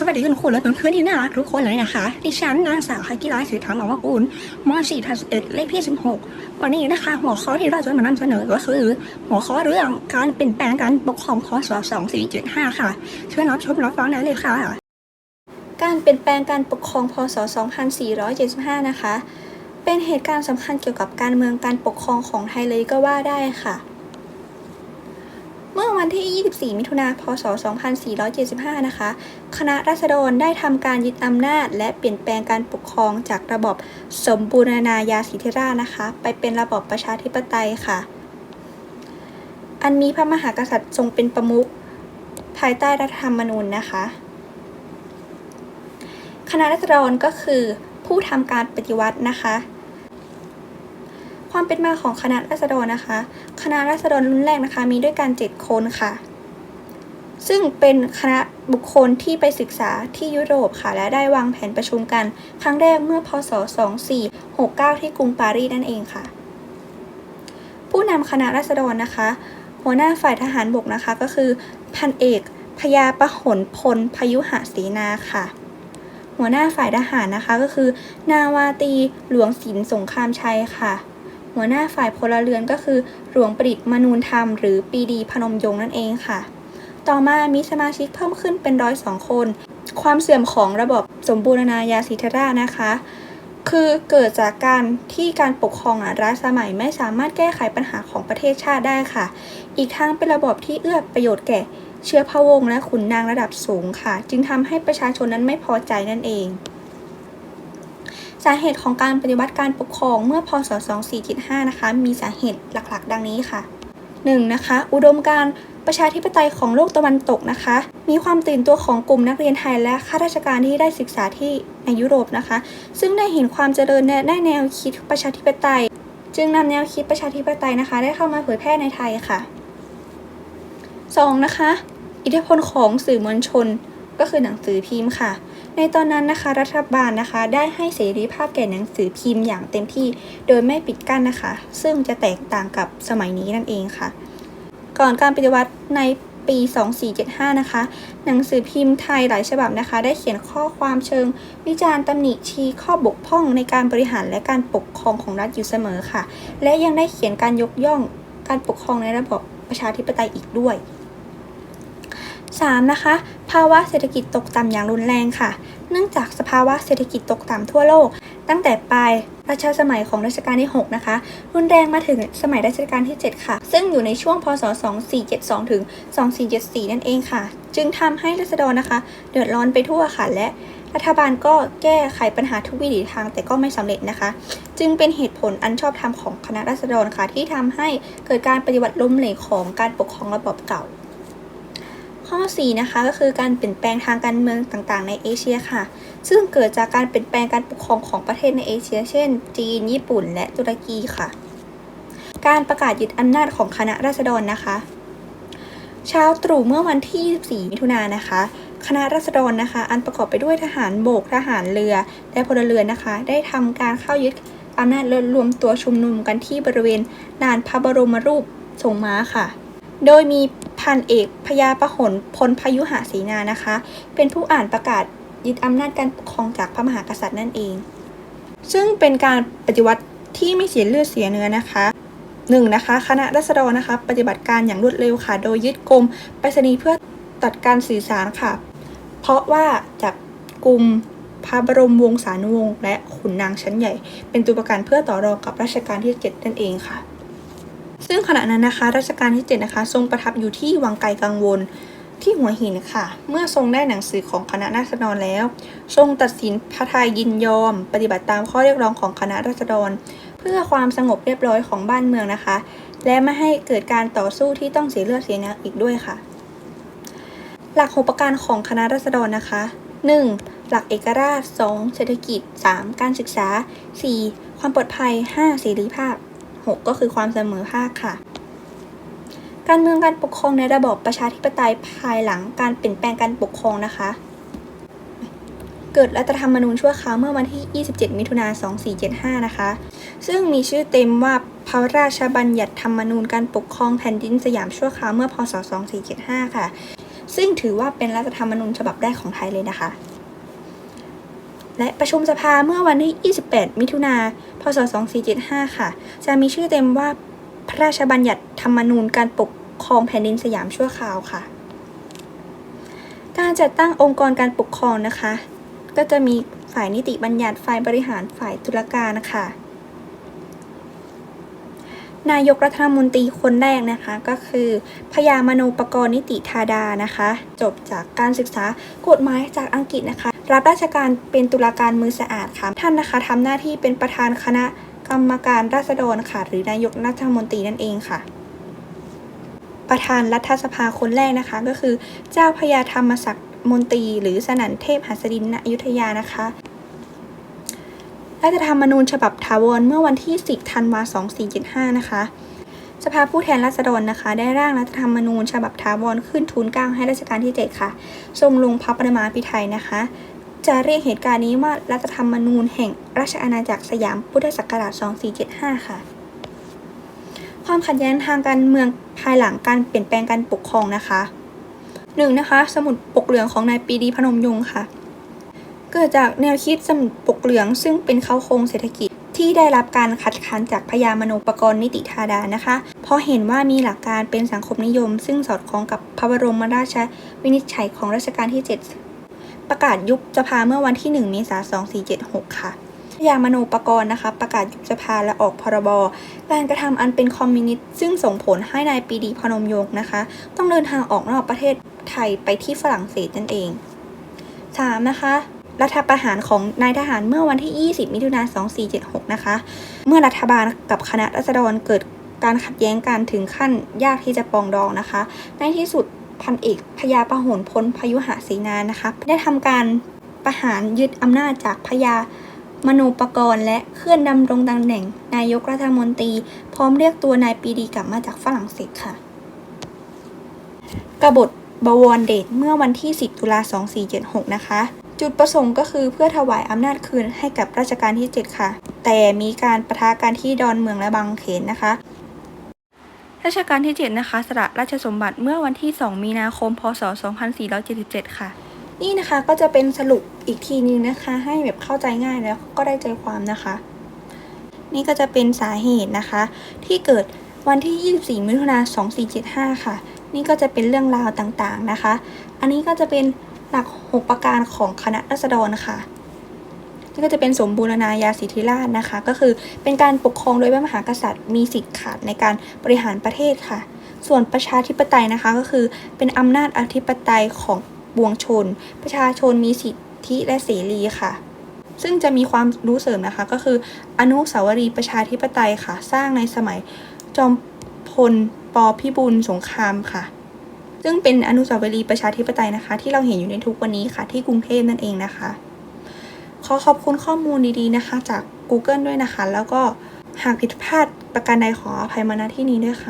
สวัสดีคุณครูและเพื่อนๆที่น่ารักทุกคนเลยนะคะ ดิฉันนางสาวคากิราศิธรรมอวกุลม .4 ทัศเอ็ดเลขที่ 16 วันนี้นะคะ หัวข้อที่เราจะมานำเสนอก็คือ หัวข้อเรื่องการเปลี่ยนแปลงการปกครองพศ2475 ค่ะช่วยรับชมรับฟังได้เลยค่ะ การเปลี่ยนแปลงการปกครองพศ 2475 นะคะ เป็นเหตุการณ์สำคัญเกี่ยวกับการเมืองการปกครองของไทยเลยก็ว่าได้ค่ะ วันที่ 24 มิถุนาพศ 2475 นะคะ คณะรัษฎรได้ทำการยึดอำนาจ และเปลี่ยนแปลงการปกครองจากระบอบสมบูรณาญาสิทธิราชย์นะคะ ไปเป็นระบอบประชาธิปไตยค่ะ อันมีพระมหากษัตริย์ทรงเป็นประมุขภายใต้รัฐธรรมนูญนะคะ คณะรัษฎรก็คือผู้ทำการปฏิวัตินะคะ ความเป็นมาของคณะรัษฎรนะคะ คณะรัษฎรรุ่นแรกนะคะ มีด้วยกัน7คนค่ะ ซึ่งเป็นคณะบุคคลที่ไปศึกษาที่ยุโรปค่ะ และได้วางแผนประชุมกัน ครั้งแรกเมื่อพศ 2469 ที่กรุงปารีสนั่นเองค่ะ ผู้นำคณะรัษฎรนะคะ หัวหน้าฝ่ายทหารบกนะคะ ก็คือพันเอกพยาประหลพลพยุหเสนาค่ะ หัวหน้าฝ่ายทหารนะคะก็คือ นาวาตรีหลวงศิลสงครามชัยค่ะ หัวหน้าฝ่ายพลเรือนก็คือ หลวงประดิษฐ์มนูนธรรม หรือปีดีพนมยงค์นั่นเองค่ะ ต่อมามีสมาชิกเพิ่มขึ้นเป็นร้อยสองคน ความเสื่อมของระบบสมบูรณาญาสิทธิราชย์นะคะ คือเกิดจากการที่การปกครองอรัฐสมัยไม่สามารถแก้ไขปัญหาของประเทศชาติได้ค่ะ อีกทั้งเป็นระบบที่เอื้อประโยชน์แก่เชื้อพระวงศ์และขุนนางระดับสูงค่ะ จึงทำให้ประชาชนนั้นไม่พอใจนั่นเอง สาเหตุของการปฏิวัติการปกครองเมื่อพศ 2475 นะคะ มีสาเหตุหลักๆ ดังนี้ค่ะ 1. นะคะ อุดมการณ์ประชาธิปไตยของโลกตะวันตกนะคะ มีความตื่นตัวของกลุ่มนักเรียนไทยและข้าราชการที่ได้ศึกษาที่ในยุโรปนะคะ ซึ่งได้เห็นความเจริญและได้แนวคิดประชาธิปไตย จึงนำแนวคิดประชาธิปไตยนะคะ ได้เข้ามาเผยแพร่ในไทยค่ะ 2. นะคะ อิทธิพลของสื่อมวลชนก็คือหนังสือพิมพ์ค่ะ ในตอนนั้นนะคะรัฐบาลนะคะได้ให้เสรีภาพแก่หนังสือพิมพ์อย่างเต็มที่โดยไม่ปิดกั้นนะคะ ซึ่งจะแตกต่างกับสมัยนี้นั่นเองค่ะ ก่อนการปฏิวัติในปี 2475 นะคะ หนังสือพิมพ์ไทยหลายฉบับนะคะ ได้เขียนข้อความเชิง วิจารณ์ตำหนิชี้ข้อบกพร่องในการบริหารและการปกครองของรัฐอยู่เสมอค่ะ และยังได้เขียนการยกย่องการปกครองในระบบประชาธิปไตยอีกด้วย 3. นะคะ ภาวะเศรษฐกิจตกต่ำอย่างรุนแรงค่ะ เนื่องจากสภาวะเศรษฐกิจตกต่ำทั่วโลก ตั้งแต่ปลายรัชสมัยของรัชกาลที่ 6 นะคะ รุนแรงมาถึงสมัยรัชกาลที่ 7 ค่ะ ซึ่งอยู่ในช่วงพศ 2472 ถึง 2474 นั่นเองค่ะ จึงทำให้รัษฎรนะคะ เดือดร้อนไปทั่วค่ะ และรัฐบาลก็แก้ไขปัญหาทุกวิถีทางแต่ก็ไม่สำเร็จนะคะ จึงเป็นเหตุผลอันชอบธรรมของคณะรัษฎรค่ะ ที่ทำให้เกิดการปฏิวัติล้มเหลวของการปกครองระบอบเก่า ข้อ 4 นะคะก็คือการเปลี่ยนแปลงทางการเมืองต่างๆ ในเอเชียค่ะ ซึ่งเกิดจากการเปลี่ยนแปลงการปกครองของประเทศในเอเชีย เช่น จีน ญี่ปุ่น และตุรกีค่ะ การประกาศยึดอำนาจของคณะราษฎรนะคะเช้าตรู่เมื่อวันที่ 24 มิถุนายนนะคะ คณะราษฎรนะคะ อันประกอบไปด้วยทหารโบกทหารเรือ และพลเรือนนะคะ ได้ทำการเข้ายึดอำนาจรวมตัวชุมนุมกันที่บริเวณลานพระบรมรูปทรงม้าค่ะ โดยมี พันเอกพยาประหลพลพยุหเสนานะคะ เป็นผู้อ่านประกาศยึดอำนาจการปกครองจากพระมหากษัตริย์นั่นเอง ซึ่งเป็นการปฏิวัติที่ไม่เสียเลือดเสียเนื้อนะคะหนึ่งนะคะคณะรัษฎรนะคะ ปฏิบัติการอย่างรวดเร็วค่ะ โดยยึดกรมไปรษณีย์เพื่อตัดการสื่อสารค่ะ เพราะว่าจับกลุ่มพระบรมวงศานุวงศ์และขุนนางชั้นใหญ่ เป็นตัวประกันเพื่อต่อรองกับรัชกาลที่ 7 นั่นเองค่ะ ซึ่งขณะนั้นนะคะรัชกาลที่ 7 นะคะ ทรงประทับอยู่ที่วังไกลกังวลที่หัวหินค่ะ เมื่อทรงได้หนังสือของคณะราษฎรแล้ว ทรงตัดสินพระทัยยินยอม ปฏิบัติตามข้อเรียกร้องของคณะราษฎร เพื่อความสงบเรียบร้อยของบ้านเมืองนะคะ และไม่ให้เกิดการต่อสู้ที่ต้องเสียเลือดเสียเนื้ออีกด้วยค่ะ หลักหกประการของคณะราษฎรนะคะ 1. หลักเอกราช 2. เศรษฐกิจ 3. การศึกษา 4. ความปลอดภัย 5. เสรีภาพ 6. ก็คือความเสมอภาคค่ะ การเมืองการปกครองในระบอบประชาธิปไตยภายหลังการเปลี่ยนแปลงการปกครองนะคะ เกิดรัฐธรรมนูญชั่วคราวเมื่อวันที่ 27 มิถุนายน 2475 นะคะ ซึ่งมีชื่อเต็มว่าพระราชบัญญัติธรรมนูญการปกครองแผ่นดินสยามชั่วคราวเมื่อพศ 2475 ค่ะ ซึ่งถือว่าเป็นรัฐธรรมนูญฉบับแรกของไทยเลยนะคะ และประชุมสภาเมื่อวันที่ 28 มิถุนาพศ 2475 ค่ะ จะมีชื่อเต็มว่าพระราชบัญญัติธรรมนูญการปกครองแผ่นดินสยามชั่วคราวค่ะ การจัดตั้งองค์กรการปกครองนะคะ ก็จะมีฝ่ายนิติบัญญัติฝ่ายบริหารฝ่ายตุลาการนะคะ นายกรัฐมนตรีคนแรกนะคะก็คือพยามโนปกรณ์นิติธาดานะคะ จบจากการศึกษากฎหมายจากอังกฤษนะคะ รับราชการเป็นตุลาการมือสะอาดค่ะ ท่านนะคะทำหน้าที่เป็นประธานคณะกรรมการราษฎรค่ะ หรือนายกรัฐมนตรีนั่นเองค่ะ ประธานรัฐสภาคนแรกนะคะ ก็คือเจ้าพญาธรรมศักดิ์มนตรีหรือสนันเทพหัสดินณอยุธยานะคะ รัฐธรรมนูญฉบับถาวรเมื่อวันที่ 10 ธันวาคม 2475 นะคะสภาผู้แทนราษฎรนะคะ ได้ร่างรัฐธรรมนูญ ฉบับถาวรขึ้นทูลเกล้าให้รัชกาลที่ 7 ค่ะ ทรงลงพระประมาพิไทยนะคะ จะเรียกเหตุการณ์นี้ว่ารัฐธรรมนูญแห่งราชอาณาจักรสยามพุทธศักราช 2475 ค่ะ ความขัดแย้งทางการเมืองภายหลังการเปลี่ยนแปลงการปกครองนะคะหนึ่งนะคะ สมุดปกเหลืองของนายปีดีพนมยงค์ค่ะ เกิดจากแนวคิดสมุดปกเหลือง ซึ่งเป็นเข้าโครงเศรษฐกิจที่ได้รับการคัดค้านจากพญามโนปกรณ์นิติธาดานะคะ เพราะเห็นว่ามีหลักการเป็นสังคมนิยม ซึ่งสอดคล้องกับพระบรมราชวินิจฉัยของรัชกาลที่ 7 ประกาศยุบสภาเมื่อวันที่ 1 เมษายน 2476 ค่ะพญามโนปกรณ์นะคะ ประกาศยุบสภาและออกพรบ การกระทำอันเป็นคอมมิวนิสต์ซึ่งส่งผลให้นายปีดีพนมยงค์นะคะ ต้องเดินทางออกนอกประเทศไทยไปที่ฝรั่งเศสนั่นเอง 3. นะคะ รัฐประหารของนายทหารเมื่อวันที่ 20 มิถุนายน 2476 นะคะ เมื่อรัฐบาลกับคณะรัษฎรเกิดการขัดแย้งกันถึงขั้นยากที่จะปองดองนะคะ ในที่สุดพันเอกพญาประหลพลพยุหศรีนานะคะ ได้ทำการประหารยึดอำนาจจากพญามโนปกรณ์และเคลื่อนดำรงตำแหน่งนายกรัฐมนตรี พร้อมเรียกตัวนายปีดีกลับมาจากฝรั่งเศสค่ะ กบฏบวรเดชเมื่อวันที่ 10 ตุลา 2476 นะคะ จุดประสงค์ก็คือเพื่อถวายอำนาจคืนให้กับรัชกาลที่ 7 ค่ะ แต่มีการประทะกันที่ดอนเมืองและบางเขนนะคะรัชกาลที่ 7 นะคะ สละราชสมบัติเมื่อวันที่ 2 มีนาคม พศ 2477 ค่ะ นี่นะคะก็จะเป็นสรุปอีกทีนึงนะคะ ให้แบบเข้าใจง่ายแล้วก็ได้ใจความนะคะ นี่ก็จะเป็นสาเหตุนะคะ ที่เกิดวันที่ 24 มิถุนายน 2475 ค่ะ นี่ก็จะเป็นเรื่องราวต่างๆนะคะ อันนี้ก็จะเป็น หลัก 6 ประการของคณะรัษฎรค่ะนี่ก็จะเป็นสมบูรณาญาสิทธิราชย์นะคะ ก็คือเป็นการปกครองโดยพระมหากษัตริย์มีสิทธิ์ขาดในการบริหารประเทศค่ะ ส่วนประชาธิปไตยนะคะก็คือเป็นอำนาจอธิปไตยของปวงชน ประชาชนมีสิทธิและเสรีค่ะ ซึ่งจะมีความรู้เสริมนะคะ ก็คืออนุสาวรีย์ประชาธิปไตยค่ะ สร้างในสมัยจอมพลปพิบูลสงครามค่ะ ซึ่งเป็นอนุสาวรีย์ประชาธิปไตยนะคะ ที่เราเห็นอยู่ในทุกวันนี้ค่ะ ที่กรุงเทพนั่นเองนะคะ ขอขอบคุณข้อมูลดีๆนะคะ จาก Google ด้วยนะคะ แล้วก็หากผิดพลาดประการใดขออภัยมาณที่นี้ด้วยค่ะ